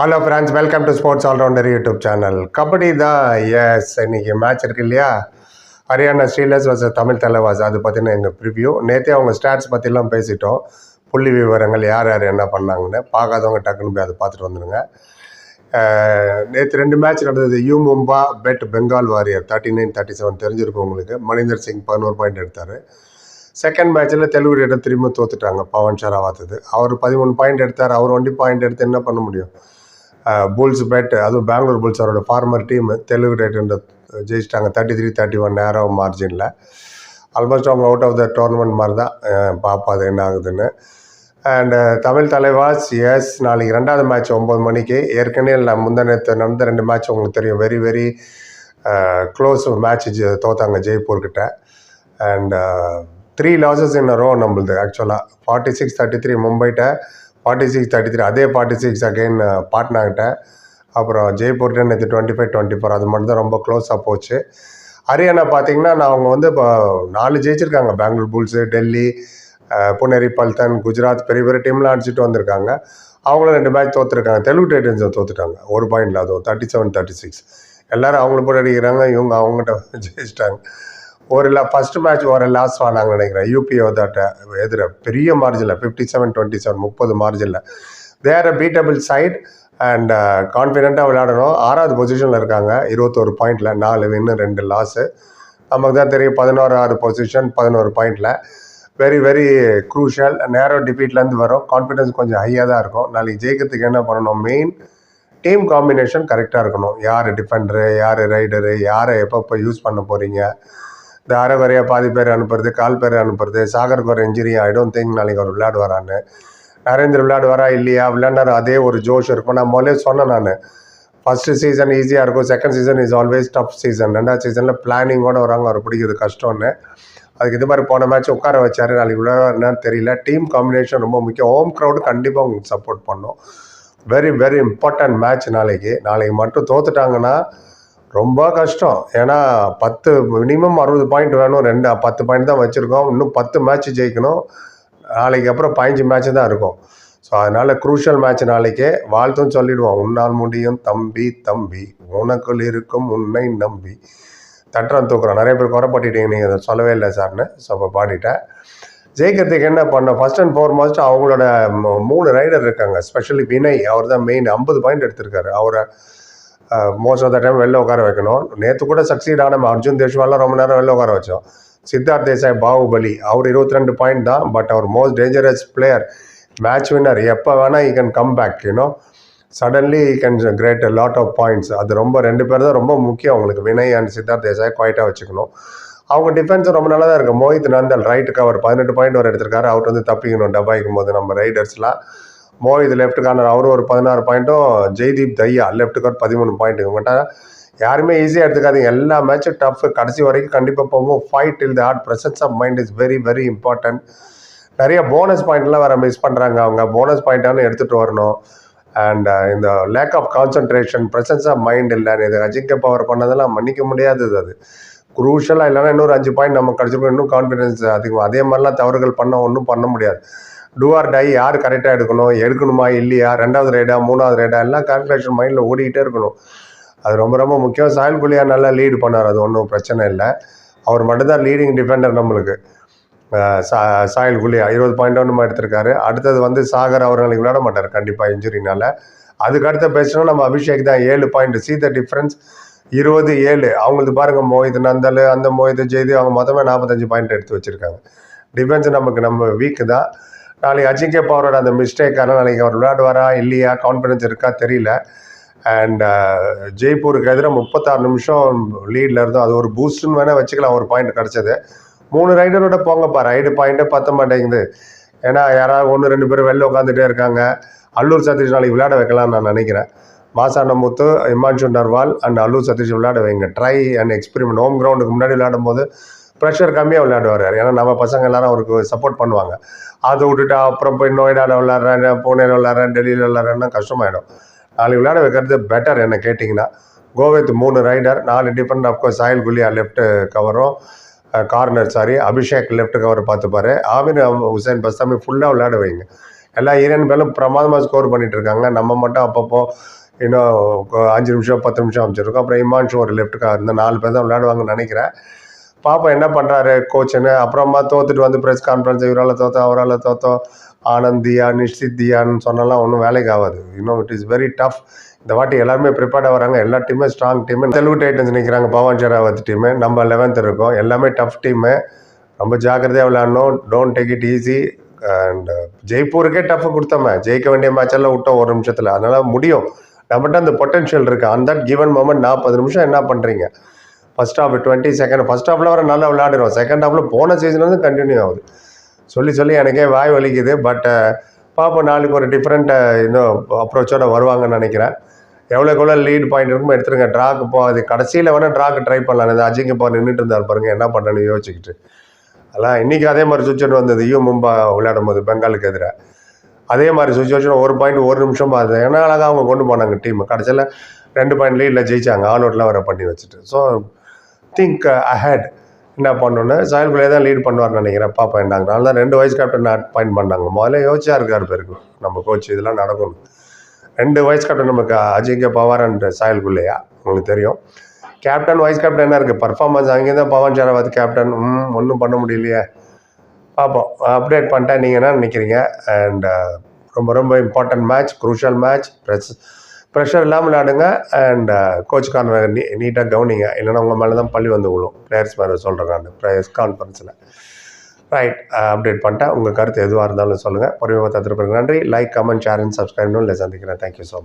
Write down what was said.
Hello friends welcome to sports allrounder YouTube channel kabaddi தான் எஸ் இன்னைக்கு மேட்ச் இருக்கு இல்லையா? ஹரியானா ஸ்ரீலஸ் வாச தமிழ் தலைவாஸ் அது பற்றின எங்கள் ப்ரிவ்யூ நேற்றே அவங்க ஸ்டாட்ஸ் பற்றிலாம் பேசிட்டோம். புள்ளி விவரங்கள் யார் யார் என்ன பண்ணாங்கன்னு பார்க்காதவங்க டக்குன்னு போய் அதை பார்த்துட்டு வந்துடுங்க. நேற்று ரெண்டு மேட்ச் நடந்தது. U Mumba beat Bengal warrior thirty nine thirty seven தெரிஞ்சிருக்கும் உங்களுக்கு. மணிந்தர் சிங் பதினோரு பாயிண்ட் எடுத்தார். செகண்ட் மேட்ச்சில் தெலுங்கு இடம் திரும்ப தோத்துட்டாங்க. பவன் ஷராவாத்தது அவர் பதிமூணு பாயிண்ட் எடுத்தார். அவர் ஒண்டி பாயிண்ட் எடுத்து என்ன பண்ண முடியும்? புல்ஸ் பேட் அதுவும் பெங்களூர் புல்ஸ் அவரோட ஃபார்மர் டீம் தெலுங்கு ரேட்டுன்ற ஜெயிச்சிட்டாங்க. Thirty three thirty one narrow மார்ஜினில் almost அவங்க அவுட் ஆஃப் த டோர்னமெண்ட் மாதிரி தான் பார்ப்போம் அது என்ன ஆகுதுன்னு. அண்டு தமிழ் தலைவாஸ் எஸ் நாளைக்கு ரெண்டாவது மேட்ச் ஒம்பது மணிக்கு. ஏற்கனவே நான் முந்தினத்து நடந்த ரெண்டு மேட்ச் உங்களுக்கு தெரியும். வெரி வெரி க்ளோஸ் மேட்ச் தோத்தாங்க ஜெய்ப்பூர்கிட்ட and three losses in row நம்மளுது ஆக்சுவலாக ஃபார்ட்டி சிக்ஸ் தேர்ட்டி த்ரீ மும்பைட்ட ஃபார்ட்டி சிக்ஸ் தேர்ட்டி த்ரீ அதே ஃபார்ட்டி சிக்ஸ் அகெயின் பாட்னாகிட்ட அப்புறம் ஜெய்ப்பூர்கிட்ட நேற்று டுவெண்ட்டி ஃபைவ் டுவெண்ட்டி ஃபோர் அது மட்டும் தான் ரொம்ப க்ளோஸாக போச்சு. ஹரியானா பார்த்தீங்கன்னா நான் அவங்க வந்து இப்போ நாலு ஜெயிச்சிருக்காங்க. பெங்களூர் புல்ஸு டெல்லி புனேரி பல்தன் குஜராத் பெரிய பெரிய டீம்லாம் அடிச்சுட்டு வந்திருக்காங்க. அவங்களும் ரெண்டு மேட்ச் தோற்றுருக்காங்க தெலுங்கு டைட்டன்ஸை தோற்றுட்டாங்க ஒரு பாயிண்டில் அதுவும் தேர்ட்டி செவன் தேர்ட்டி சிக்ஸ் எல்லோரும் அவங்கள போட்டு அடிக்கிறாங்க. இவங்க அவங்ககிட்ட ஜெயிச்சிட்டாங்க. ஒரு லா ஃபஸ்ட்டு மேட்ச் ஒரு லாஸ் ஆனாங்க நினைக்கிறேன். யூபிஓதாட்ட எதிர பெரிய மார்ஜினில் ஃபிஃப்டி செவன் டுவெண்ட்டி செவன் முப்பது மார்ஜினில் there a beatable side and கான்ஃபிடெண்ட்டாக விளையாடணும். ஆறாவது பொசிஷனில் இருக்காங்க. இருபத்தோரு பாயிண்டில் நாலு வின்னு ரெண்டு லாஸு நமக்கு தான் தெரியும் பதினோரு ஆறு பொசிஷன் பதினோரு பாயிண்டில் வெரி வெரி க்ரூஷியல் நேரோ டிஃபீட்லேருந்து வரும். கான்ஃபிடன்ஸ் கொஞ்சம் ஹையாக தான் இருக்கும். நாளைக்கு ஜெயிக்கிறதுக்கு என்ன பண்ணணும்? மெயின் டீம் காம்பினேஷன் கரெக்டாக இருக்கணும். யார் டிஃபெண்டரு யார் ரைடரு யாரை எப்பப்போ யூஸ் பண்ண போகிறீங்க இந்த அரை பாதி பேர் அனுப்புறது கால் பேர் அனுப்புறது சாகருக்கு ஒரு இன்ஜுரி ஆகிடும் திங்க் நாளைக்கு அவர் விளையாடுவாரான்னு. நரேந்திர விளையாடுவாரா இல்லையா? விளையாண்டாரு அதே ஒரு ஜோஷ் இருக்கும். நான் முதல்ல சொன்னேன் நான். ஃபஸ்ட்டு சீசன் ஈஸியாக இருக்கும். Second season is always tough season ரெண்டாவது சீசனில் பிளானிங்கோட வராங்க அவர் பிடிக்கிறது கஷ்டம்னு. அதுக்கு இது மாதிரி போன மேட்ச் உட்கார வச்சார். நாளைக்கு விளையாடுறான்னு தெரியல. டீம் காம்பினேஷன் ரொம்ப முக்கியம். ஹோம் க்ரௌடு கண்டிப்பாக உங்களுக்கு சப்போர்ட் பண்ணும். வெரி வெரி இம்பார்ட்டன்ட் மேட்ச் நாளைக்கு. நாளைக்கு மட்டும் தோத்துட்டாங்கன்னா ரொம்ப கஷ்டம். ஏன்னா பத்து மினிமம் அறுபது பாயிண்ட் வேணும். ரெண்டு பத்து பாயிண்ட் தான் வச்சுருக்கோம். இன்னும் பத்து மேட்ச் ஜெயிக்கணும். நாளைக்கு அப்புறம் பதினஞ்சு மேட்ச் தான் இருக்கும். ஸோ அதனால் குரூஷியல் மேட்ச் நாளைக்கே. வாழ்த்தும் சொல்லிடுவோம். உன்னால் முடியும். தம்பி தம்பி. உனக்குள் இருக்கும் உன்னை நம்பி. தட்டுறோம் தூக்குறோம் நிறைய பேர் குறைப்பட்டுட்டீங்க. நீங்கள் அதை சொல்லவே இல்லை சார்னு. ஸோ இப்போ பாடிட்டேன் ஜெயிக்கிறதுக்கு என்ன பண்ண ஃபர்ஸ்ட் அண்ட் ஃபோர்மோஸ்ட் அவங்களோட மூணு ரைடர் இருக்காங்க. ஸ்பெஷலி வினய் அவர் தான் மெயின் ஐம்பது பாயிண்ட் எடுத்திருக்காரு. அவரை மோஸ்ட் ஆஃப் த டைம் வெளில உட்கார வைக்கணும் நேற்று கூட சக்சீட் ஆன அர்ஜுன் தேஷ்வாலாம் ரொம்ப நேரம் வெளில உட்கார வச்சோம் சித்தார்த் தேசாய் பாகுபலி அவர் இருபத்தி ரெண்டு பாயிண்ட் தான் but our most dangerous player match winner எப்போ வேணால் he can come back you know suddenly he can great lot of points அது ரொம்ப ரெண்டு பேர் தான் ரொம்ப முக்கியம் அவங்களுக்கு வினய் அண்ட் சித்தார்த் தேசாய் குவாய்ட்டாக வச்சுக்கணும் அவங்க டிஃபென்ஸ் ரொம்ப நல்லா தான் இருக்குது மோஹித் நந்தல் ரைட் கவர் பதினெட்டு பாயிண்ட் ஒரு எடுத்திருக்காரு அவர் வந்து தப்பிக்கணும் டப்பாய்க்கும் போது நம்ம ரைடர்ஸ்லாம் மோஹித் லெஃப்ட் கார்னர் அவரும் ஒரு பதினாறு பாயிண்ட்டும் ஜெய்தீப் தையா லெஃப்ட் கார்னர் பதிமூணு பாயிண்ட் இவங்ககிட்ட யாருமே ஈஸியாக எடுத்துக்காதீங்க. எல்லா மேட்சும் டஃப் கடைசி வரைக்கும் கண்டிப்பாக போகும். Fight will the heart presence of mind is very very important நிறைய போனஸ் பாயிண்ட்லாம் வேறு மிஸ் பண்ணுறாங்க அவங்க. போனஸ் பாயிண்ட்டானு எடுத்துகிட்டு வரணும். அண்ட் uh, இந்த lack of concentration presence of mind இல்லை. இது அஜிங்க பவர் பண்ணதெல்லாம் மன்னிக்க முடியாதது அது. குரூஷலாக இல்லைன்னா இன்னொரு அஞ்சு பாயிண்ட் நம்ம கிடச்சிருக்கோம் இன்னும் கான்ஃபிடன்ஸ் அதிகமாக அதே மாதிரிலாம் தவறுகள் பண்ண ஒன்றும் பண்ண முடியாது. டூ ஆர் டை யார் கரெக்டாக எடுக்கணும் எடுக்கணுமா இல்லையா ரெண்டாவது ரைடா மூணாவது ரைடா எல்லாம் கால்குலேஷன் மைண்டில் ஓடிக்கிட்டே இருக்கணும். அது ரொம்ப ரொம்ப முக்கியம். சாயல் குலியா நல்லா லீடு பண்ணார் அது ஒன்றும் பிரச்சனை இல்லை. அவர் மட்டும்தான் லீடிங் டிஃபெண்டர் நம்மளுக்கு. சா சாயல் குலியா இருபது பாயிண்ட் ஒன்று எடுத்திருக்காரு. அடுத்தது வந்து சாகர் அவர் நாளைக்கு விளையாட மாட்டார் கண்டிப்பாக இன்ஜுரினால அதுக்கு அடுத்த பேசணும் நம்ம அபிஷேக் தான் ஏழு பாயிண்ட் சி த டிஃப்ரென்ஸ் இருபது ஏழு. அவங்களுக்கு பாருங்க மோஹித் நந்தல் அந்த மோஹித் ஜெய்தி அவங்க மொத்தமாக நாற்பத்தஞ்சு பாயிண்ட் எடுத்து வச்சிருக்காங்க. டிஃபென்ஸ் நமக்கு நம்ம வீக்கு தான். நாளைக்கு அஜிங்கே பவரோட அந்த மிஸ்டேக்கான நாளைக்கு அவர் விளையாடுவாரா இல்லையா கான்ஃபிடன்ஸ் இருக்கா தெரியல. அண்ட் uh, ஜெய்ப்பூருக்கு எதிராக முப்பத்தாறு நிமிஷம் லீடில் இருந்தோம். அது ஒரு பூஸ்ட்னு வேணால் வச்சுக்கலாம் ஒரு பாயிண்ட் கிடச்சது. மூணு ரைடரோட போங்கப்பா. ரைடு பாயிண்ட்டே பத்த மாட்டேங்குது. ஏன்னா யாராவது ஒன்று ரெண்டு பேரும் வெளில உட்காந்துட்டே இருக்காங்க. அல்லூர் சதீஷ் நாளைக்கு விளையாட வைக்கலாம்னு நான் நினைக்கிறேன். மாசாண்டமுத்து முத்து இமான்ஷு நர்வால் அண்ட் அல்லூர் சதீஷ் விளையாட வைங்க. ட்ரை அண்ட் எக்ஸ்பெரிமெண்ட் ஹோம் கிரவுண்டுக்கு முன்னாடி விளையாடும் போது ப்ரெஷர் கம்மியாக விளையாடுவார் ஏன்னா நம்ம பசங்க எல்லாரும் அவருக்கு சப்போர்ட் பண்ணுவாங்க. அதை விட்டுட்டு அப்புறம் போய் நோய்டாவில் விளாட்றேன் பூனேல விளாட்றேன் டெல்லியில் விளாட்றேன்னா கஷ்டமாயிடும். நாளைக்கு விளையாட வைக்கிறது பெட்டர் என்ன கேட்டிங்கன்னா கோவித் மூணு ரைடர் நாலு different of course Sahil Gulia left கவரும் corner sorry Abhishek left cover பார்த்துப்பாரு. Aamir Hussain Bastami ஃபுல்லாக விளையாட வைங்க. எல்லா ஈரன் பேரும் பிரமாதமாக ஸ்கோர் பண்ணிட்டு இருக்காங்க. நம்ம மட்டும் அப்பப்போ இன்னும் அஞ்சு நிமிஷம் பத்து நிமிஷம் அமைச்சிருக்கோம். அப்புறம் இமான்ஷு ஒரு லெஃப்ட்டுக்காக இந்த நாலு பேர் தான் விளையாடுவாங்கன்னு நினைக்கிறேன். பாப்பா என்ன பண்ணுறாரு கோச்சுன்னு அப்புறமா தோத்துட்டு வந்து ப்ரெஸ் கான்ஃபரன்ஸ் இவரால் தோத்தோம் அவரால் தோத்தோம். ஆனந்தியா நிஷித்தியான்னு நிஷித் தியான்னு சொன்னாலாம் ஒன்றும் வேலைக்கு ஆகாது. இன்னும் இட் இஸ் வெரி டஃப் இந்த வாட்டி எல்லாருமே ப்ரிப்பேர்டாக வராங்க. எல்லா டீமும் ஸ்ட்ராங் டீமு தெலுங்கு டைட்டன்ஸ் நிற்கிறாங்க பவன் ஷெராவத் டீமு நம்ம லெவன்த் இருக்கோம். எல்லாமே டஃப் டீமு ரொம்ப ஜாக்கிரதையாக விளையாடணும். Don't take it easy and ஜெய்ப்பூருக்கே tough கொடுத்தோமே. ஜெயிக்க வேண்டிய மேட்ச் எல்லாம் விட்டோம் ஒரு நிமிஷத்தில். அதனால் முடியும். நம்மகிட்ட அந்த பொட்டென்ஷியல் இருக்குது அந்த தட் கிவன் மொமெண்ட் நாற்பது நிமிஷம் என்ன பண்ணுறீங்க first half twenty second first ஹாஃபில் வர நல்லா விளையாடுறோம். செகண்ட் ஹாஃபில் போன சீசன்லேருந்து கண்டினியூ ஆகுது. சொல்லி சொல்லி எனக்கே வாய் வலிக்குது. பட் பார்ப்போம் நாளைக்கு ஒரு டிஃப்ரெண்ட் இன்னும் அப்ரோச்சோடு வருவாங்கன்னு நினைக்கிறேன். எவ்வளோக்கு எவ்வளோ லீட் பாயிண்ட் இருக்குமோ எடுத்துருங்க. ட்ராக்கு போ அது கடைசியில் வேணால் ட்ராக்கு ட்ரை பண்ணலாம். இந்த அஜிங்க போ நின்றுட்டு இருந்தார் பாருங்கள் என்ன பண்ணணும்னு யோசிச்சுக்கிட்டு. அதெல்லாம் இன்றைக்கி அதே மாதிரி சுச்சுவேஷன் வந்தது. யூ மும்பா விளையாடும் போது பெங்காலுக்கு எதிராக அதே மாதிரி சுச்சுவேஷன் ஒரு பாயிண்ட் ஒரு நிமிஷம் அது ஏன்னா அழகாக அவங்க கொண்டு போனாங்க டீம் கடைசியில் ரெண்டு பாயிண்ட் லீடில் ஜெயிச்சாங்க. ஆல் அவுட்லாம் வர பண்ணி வச்சுட்டு. ஸோ திங்க் அஹெட் uh, என்ன பண்ணோன்னு சாயல் பிள்ளை தான் லீட் பண்ணுவார்னு நினைக்கிறேன். பாப்பா என்னாங்க அதனால தான் ரெண்டு வைஸ் கேப்டன் அப்பாயின்ட் பண்ணாங்க. முதல்ல யோசிச்சா இருக்கார் பேருக்கு நம்ம கோச் இதெல்லாம் நடக்கணும். ரெண்டு வைஸ் கேப்டன் நமக்கு அஜிங்க பவார் அண்ட் சாயல் பிள்ளையா உங்களுக்கு தெரியும். கேப்டன் வைஸ் கேப்டன் என்ன இருக்குது பர்ஃபார்மன்ஸ் அங்கே தான் பவன் ஷராவத் கேப்டன் ம் ஒன்றும் பண்ண முடியலையே. பார்ப்போம் அப்டேட் பண்ணிட்டேன் நீங்கள் என்ன நினைக்கிறீங்க? அண்ட் uh, ரொம்ப ரொம்ப important match crucial match press pressure இல்லாமல் விளையாடுங்க அண்ட் கோச்சுக்கான uh, நீ நீட்டாக கவனிங்க. இல்லைன்னா உங்கள் மேலே தான் பள்ளி வந்து விழும். பிளேயர்ஸ் மேலே சொல்கிறேன் நான். ப்ரெஸ் கான்ஃபரன்ஸில் ரைட் அப்டேட் பண்ணிட்டேன். உங்கள் கருத்து எதுவாக இருந்தாலும் சொல்லுங்கள் பொறுமையாக தத்துருப்பேன் நன்றி. லைக் கமெண்ட் ஷேர் அண்ட் சப்ஸ்கிரைப்னு இல்லை சந்திக்கிறேன். Thank you so much